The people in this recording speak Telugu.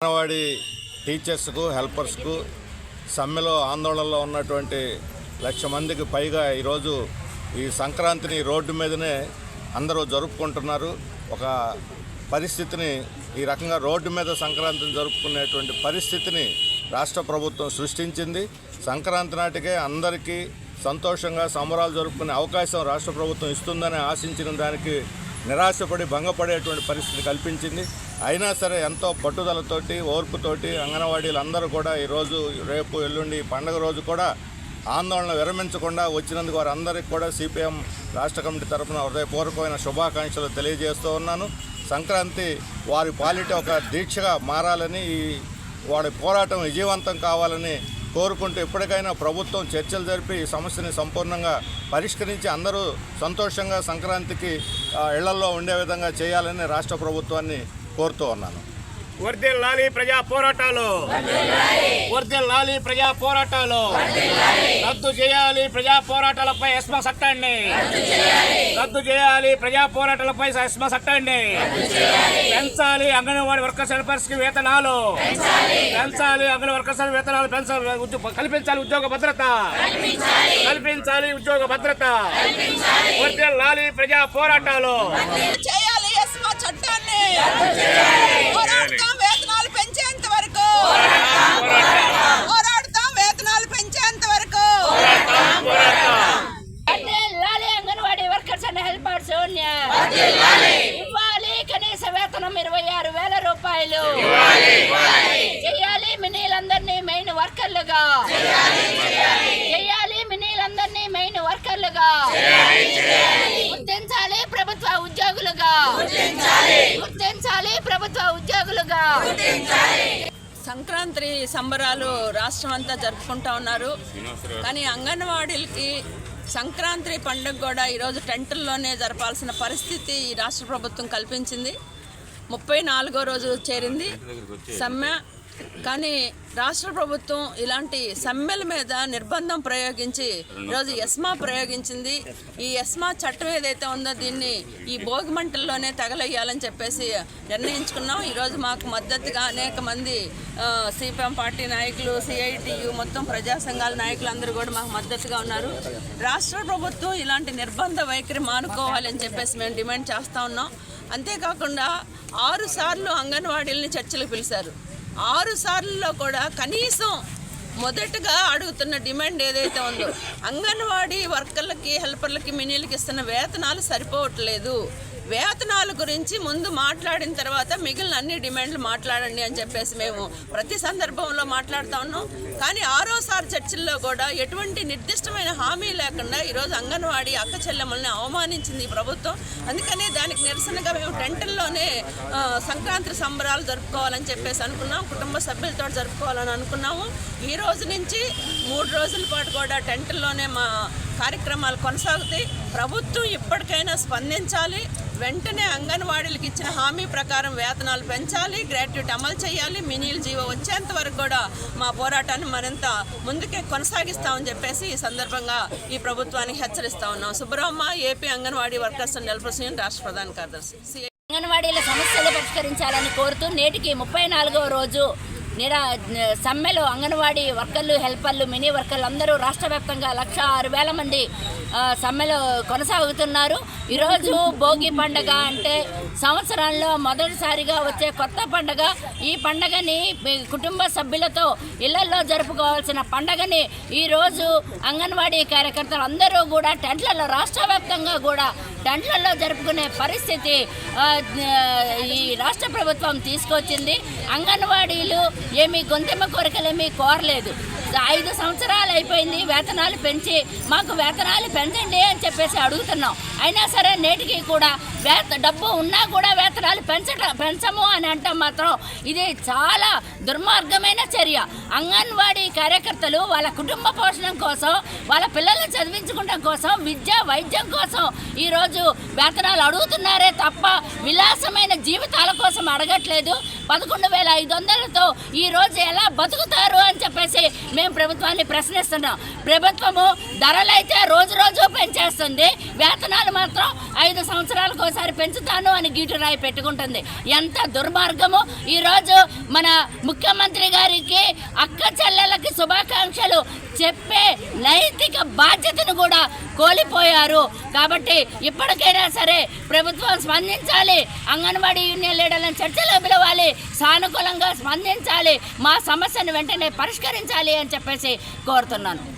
అంగన్వాడి టీచర్స్కు హెల్పర్స్కు సమ్మెలో ఆందోళనలో ఉన్నటువంటి లక్ష మందికి పైగా ఈరోజు ఈ సంక్రాంతిని రోడ్డు మీదనే అందరూ జరుపుకుంటున్నారు. ఒక పరిస్థితిని ఈ రకంగా రోడ్డు మీద సంక్రాంతిని జరుపుకునేటువంటి పరిస్థితిని రాష్ట్ర ప్రభుత్వం సృష్టించింది. సంక్రాంతి నాటికే అందరికీ సంతోషంగా సంబరాలు జరుపుకునే అవకాశం రాష్ట్ర ప్రభుత్వం ఇస్తుందని ఆశించిన దానికి నిరాశపడి భంగపడేటువంటి పరిస్థితి కల్పించింది. అయినా సరే ఎంతో పట్టుదలతోటి ఓర్పుతోటి అంగన్వాడీలు అందరూ కూడా ఈరోజు రేపు ఎల్లుండి పండగ రోజు కూడా ఆందోళన విరమించకుండా వచ్చినందుకు వారందరికీ కూడా సిపిఎం రాష్ట్ర కమిటీ తరఫున హృదయపూర్వకమైన శుభాకాంక్షలు తెలియజేస్తూ ఉన్నాను. సంక్రాంతి వారి పాలిట ఒక దీక్షగా మారాలని ఈ వాడి పోరాటం విజయవంతం కావాలని కోరుకుంటూ ఎప్పటికైనా ప్రభుత్వం చర్చలు జరిపి ఈ సమస్యని సంపూర్ణంగా పరిష్కరించి అందరూ సంతోషంగా సంక్రాంతికి ఇళ్ళల్లో ఉండే విధంగా చేయాలని రాష్ట్ర ప్రభుత్వాన్ని కోరుతూ ఉన్నాను. వర్దిల్లాలి ప్రజా పోరాటాలు. వర్దిల్లాలి ప్రజా పోరాటాలు. రద్దు చేయాలి ప్రజా పోరాటాలపై ఎస్మా చట్టాన్ని. రద్దు చేయాలి ప్రజా పోరాటాలపై ఎస్మా చట్టాన్ని. పెంచాలి అంగన్వాడీ వర్కర్స్ హెల్పర్స్కి వేతనాలు. పెంచాలి అంగన్ వర్కర్స్ వేతనాలు పెంచాలి కల్పించాలి ఉద్యోగ భద్రత. కల్పించాలి ఉద్యోగ భద్రత. వర్దిల్లాలి ప్రజా పోరాటాలు. ఇవ్వాలి కనీస వేతనం ఇరవై ఆరు వేల రూపాయలు. చేయాలి మినీలందరినీ మెయిన్ వర్కర్లుగా. చేయాలి మినీలందరినీ మెయిన్ వర్కర్లుగా. గుర్తించాలి ప్రభుత్వ ఉద్యోగులుగా గుర్తించాలి ప్రభుత్వ ఉద్యోగులుగా. సంక్రాంతి సంబరాలు రాష్ట్రం అంతా జరుపుకుంటా ఉన్నారు. కానీ అంగన్వాడీలకి సంక్రాంతి పండుగ కూడా ఈరోజు టెంటుల్లోనే జరపాల్సిన పరిస్థితి ఈ రాష్ట్ర ప్రభుత్వం కల్పించింది. ముప్పై నాలుగో రోజు చేరింది. సమ్మె కానీ రాష్ట్ర ప్రభుత్వం ఇలాంటి సమ్మెల మీద నిర్బంధం ప్రయోగించి ఈరోజు ఎస్మా ప్రయోగించింది. ఈ ఎస్మా చట్టం ఏదైతే ఉందో దీన్ని ఈ భోగి మంటల్లోనే తగలయ్యాలని చెప్పేసి నిర్ణయించుకున్నాం. ఈరోజు మాకు మద్దతుగా అనేక మంది సిపిఎం పార్టీ నాయకులు సిఐటియు మొత్తం ప్రజా సంఘాల నాయకులు అందరూ కూడా మాకు మద్దతుగా ఉన్నారు. రాష్ట్ర ప్రభుత్వం ఇలాంటి నిర్బంధ వైఖరి మానుకోవాలని చెప్పేసి మేము డిమాండ్ చేస్తూ ఉన్నాం. అంతేకాకుండా ఆరు సార్లు అంగన్వాడీలని చర్చలకు పిలిచారు. ఆరు సార్లలో కూడా కనీసం మొదటగా అడుగుతున్న డిమాండ్ ఏదైతే ఉందో అంగన్వాడీ వర్కర్లకి హెల్పర్లకి మినీలకి ఇస్తున్న వేతనాలు సరిపోవట్లేదు. వేతనాల గురించి ముందు మాట్లాడిన తర్వాత మిగిలిన అన్ని డిమాండ్లు మాట్లాడండి అని చెప్పేసి మేము ప్రతి సందర్భంలో మాట్లాడుతూ ఉన్నాం. కానీ ఆరోసారి చర్చల్లో కూడా ఎటువంటి నిర్దిష్టమైన హామీ లేకుండా ఈరోజు అంగన్వాడీ అక్క చెల్లెమ్మల్ని అవమానించింది ఈ ప్రభుత్వం. అందుకనే దానికి నిరసనగా మేము టెంటల్లోనే సంక్రాంతి సంబరాలు జరుపుకోవాలని చెప్పేసి అనుకున్నాం. కుటుంబ సభ్యులతో జరుపుకోవాలని అనుకున్నాము. ఈ రోజు నుంచి మూడు రోజుల పాటు కూడా టెంటల్లోనే మా కార్యక్రమాలు కొనసాగుతాయి. ప్రభుత్వం ఇప్పటికైనా స్పందించాలి. వెంటనే అంగన్వాడీలకు ఇచ్చిన హామీ ప్రకారం వేతనాలు పెంచాలి. గ్రాట్యుటీ అమలు చేయాలి. మినీల్ జీవో వచ్చేంత వరకు కూడా మా పోరాటాన్ని మరింత ముందుకే కొనసాగిస్తామని చెప్పేసి ఈ సందర్భంగా ఈ ప్రభుత్వానికి హెచ్చరిస్తా ఉన్నాం. సుబ్రహ్మ ఏపీ అంగన్వాడీ వర్కర్స్ అండ్ రాష్ట్ర ప్రధాన కార్యదర్శి. అంగన్వాడీల సమస్యలు పరిష్కరించాలని కోరుతూ నేటికి ముప్పై నాలుగవ రోజు నిరా సమ్మెలో అంగన్వాడీ వర్కర్లు హెల్పర్లు మినీ వర్కర్లు అందరూ రాష్ట్ర వ్యాప్తంగా లక్ష ఆరు వేల మంది సమ్మెలు సమ్మెలో కొనసాగుతున్నారు. ఈరోజు భోగి పండగ అంటే సంవత్సరంలో మొదటిసారిగా వచ్చే కొత్త పండగ. ఈ పండగని కుటుంబ సభ్యులతో ఇళ్ళలో జరుపుకోవాల్సిన పండగని ఈరోజు అంగన్వాడీ కార్యకర్తలు అందరూ కూడా టెంట్లలో రాష్ట్ర వ్యాప్తంగా కూడా టెంట్లలో జరుపుకునే పరిస్థితి ఈ రాష్ట్ర ప్రభుత్వం తీసుకొచ్చింది. అంగన్వాడీలు ఏమి గొంతెమ్మ కోరికలేమీ కోరలేదు. ఐదు సంవత్సరాలు అయిపోయింది వేతనాలు పెంచి మాకు వేతనాలు పెంచండి అని చెప్పేసి అడుగుతున్నాం. అయినా సరే నేటికి కూడా వేత డబ్బు ఉన్నా కూడా వేతనాలు పెంచట పెంచము అని అంటే మాత్రం ఇది చాలా దుర్మార్గమైన చర్య. అంగన్వాడీ కార్యకర్తలు వాళ్ళ కుటుంబ పోషణం కోసం వాళ్ళ పిల్లల్ని చదివించుకోవడం కోసం విద్య వైద్యం కోసం ఈరోజు వేతనాలు అడుగుతున్నారే తప్ప విలాసమైన జీవితాల కోసం అడగట్లేదు. పదకొండు వేల ఐదు వందలతో ఈ రోజు ఎలా బతుకుతారు అని చెప్పేసి మేము మేము ప్రభుత్వాన్ని ప్రశ్నిస్తున్నాం. ప్రభుత్వము ధరలైతే రోజు రోజు పెంచేస్తుంది. వేతనాలు మాత్రం ఐదు సంవత్సరాలకు ఒకసారి పెంచుతాను అని గీటు రాయి పెట్టుకుంటుంది. ఎంత దుర్మార్గము. ఈరోజు మన ముఖ్యమంత్రి గారికి అక్క చెల్లెలకి శుభాకాంక్షలు చెప్పే నైతిక బాధ్యతను కూడా కోల్పోయారు. కాబట్టి ఇప్పటికైనా సరే ప్రభుత్వం స్పందించాలి. అంగన్వాడీ యూనియన్ లీడర్లను చర్చలో పిలవాలి. సానుకూలంగా స్పందించాలి. మా సమస్యను వెంటనే పరిష్కరించాలి అని చెప్పేసి కోరుతున్నాను.